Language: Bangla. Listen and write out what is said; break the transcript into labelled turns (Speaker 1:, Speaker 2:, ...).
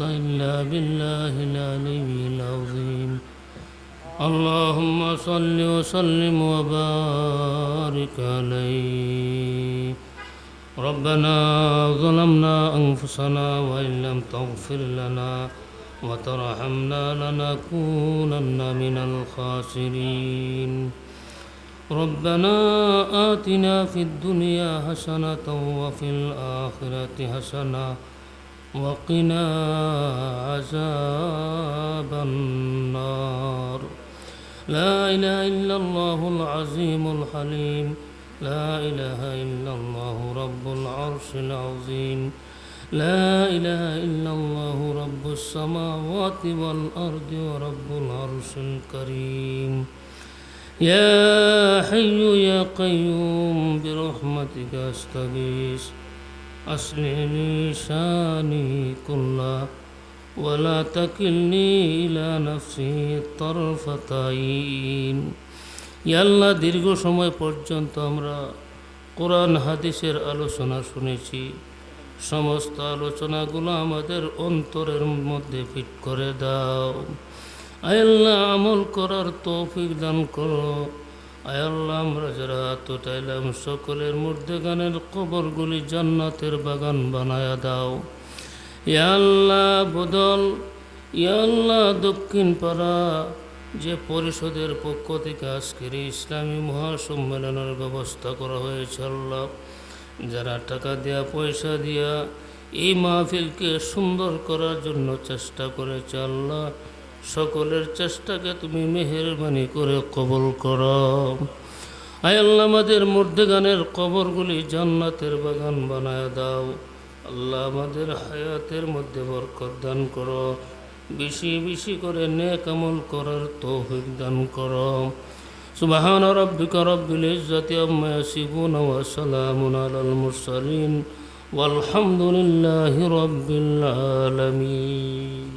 Speaker 1: إلا بالله العلي العظيم. اللهم صل وسلم وبارك عليه. ربنا ظلمنا أنفسنا وإن لم تغفر لنا وترحمنا لنكونن من الخاسرين. ربنا آتنا في الدنيا حسنة وفي الآخرة حسنة وقنا عذاب النار. لا إله إلا الله العظيم الحليم. لا إله إلا الله رب العرش العظيم. لا إله إلا الله رب السماوات والأرض ورب العرش الكريم. يا حي يا قيوم برحمتك أستغيث. أصلح لي شاني كله ولا تكلني إلى نفسي طرفة عين ইয়াল্লাহ দীর্ঘ সময় পর্যন্ত আমরা কোরআন হাদিসের আলোচনা শুনেছি সমস্ত আলোচনাগুলো আমাদের অন্তরের মধ্যে ফিট করে দাও আয়াল্লাহ আমল করার তৌফিক দান করো আয়াল্লাহ আমরা যারা আত্মটাইলাম সকলের মধ্যে গানের কবরগুলি জান্নাতের বাগান বানায়া দাও। ইয়াল্লাহ বদল। ইয়াল্লাহ দক্ষিণ পাড়া। যে পরিষদের পক্ষ থেকে আজকের ইসলামী মহাসম্মেলনের ব্যবস্থা করা হয়েছে আল্লাহ। যারা টাকা দেয়া, পয়সা দিয়া এই মাহফিলকে সুন্দর করার জন্য চেষ্টা করেছে আল্লাহ সকলের চেষ্টাকে তুমি মেহরবানি করে কবল কর। আয় আল্লাহ, আমাদের মর্দেগানের কবরগুলি জান্নাতের বাগান বানায় দাও। আল্লাহ, আমাদের হায়াতের মধ্যে বরকত দান কর। বেশি বেশি করে নে কামল করার তৌফিক দান কর। সুবাহান রব্বিক রব্বিল ইজ্জতি আম্মা ইয়াসিফুন ওয়া সালামুন আলাল মুরসালিন। ওয়ালহামদুলিল্লাহি রব্বিল আলামিন।